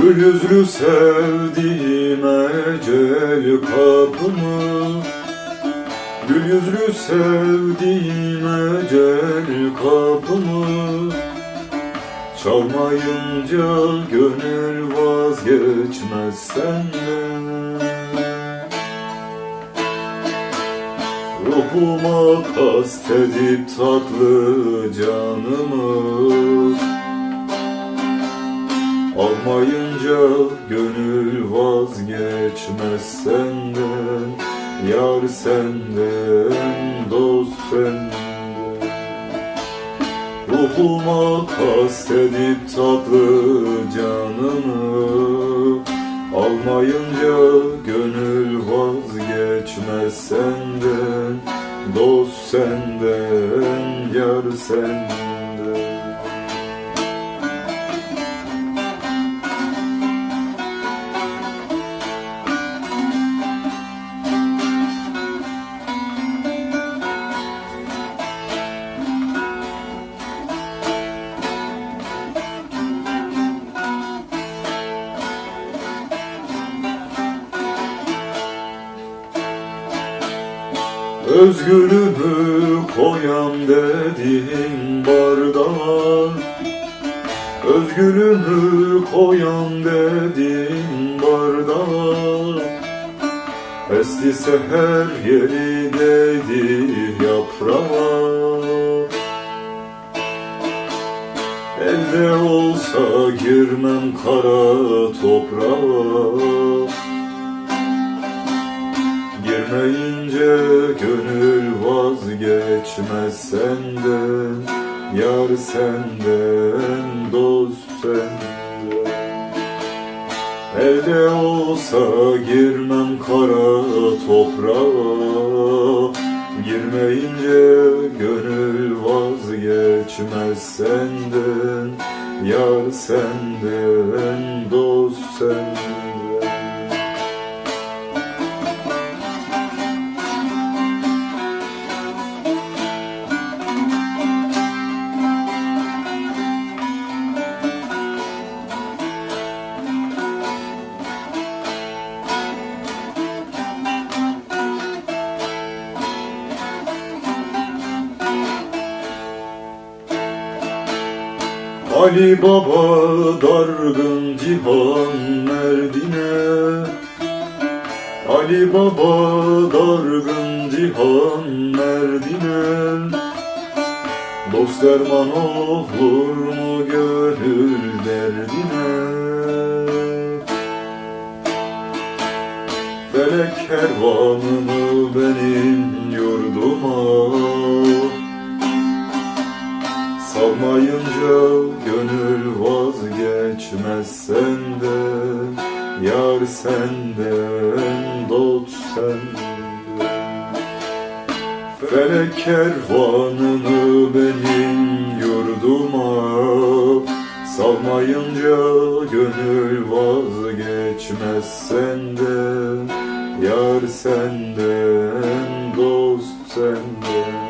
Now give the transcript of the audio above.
Gül yüzlü sevdiğim ecel kapımı. Gül yüzlü sevdiğim ecel kapımı. Çalmayınca gönül vazgeçmez senden Ruhuma kastedip tatlı canımı Almayınca gönül vazgeçmez senden Yar senden, dost senden. Ruhuma kastedip tatlı canımı Almayınca gönül vazgeçmez senden Dost senden, yar senden Özgürümü koyam dedin bardağa. Özgürümü koyam dedin bardağa. Esti seher yeri değdi yaprağa. Elde olsa girmem kara toprağa Girmeyince gönül vazgeçmez senden Yar senden, dost senden. Elde olsa girmem kara toprağa Girmeyince gönül vazgeçmez senden Yar senden, Ali Baba dargın cihan merdine. Ali Baba dargın cihan merdine. Dost derman olur mu gönül derdine? Felek kervanını benim yurduma Salmayınca gönül vazgeçmez senden Yar senden, dost senden. Felek kervanını benim yurduma Salmayınca gönül vazgeçmez senden Yar senden, dost senden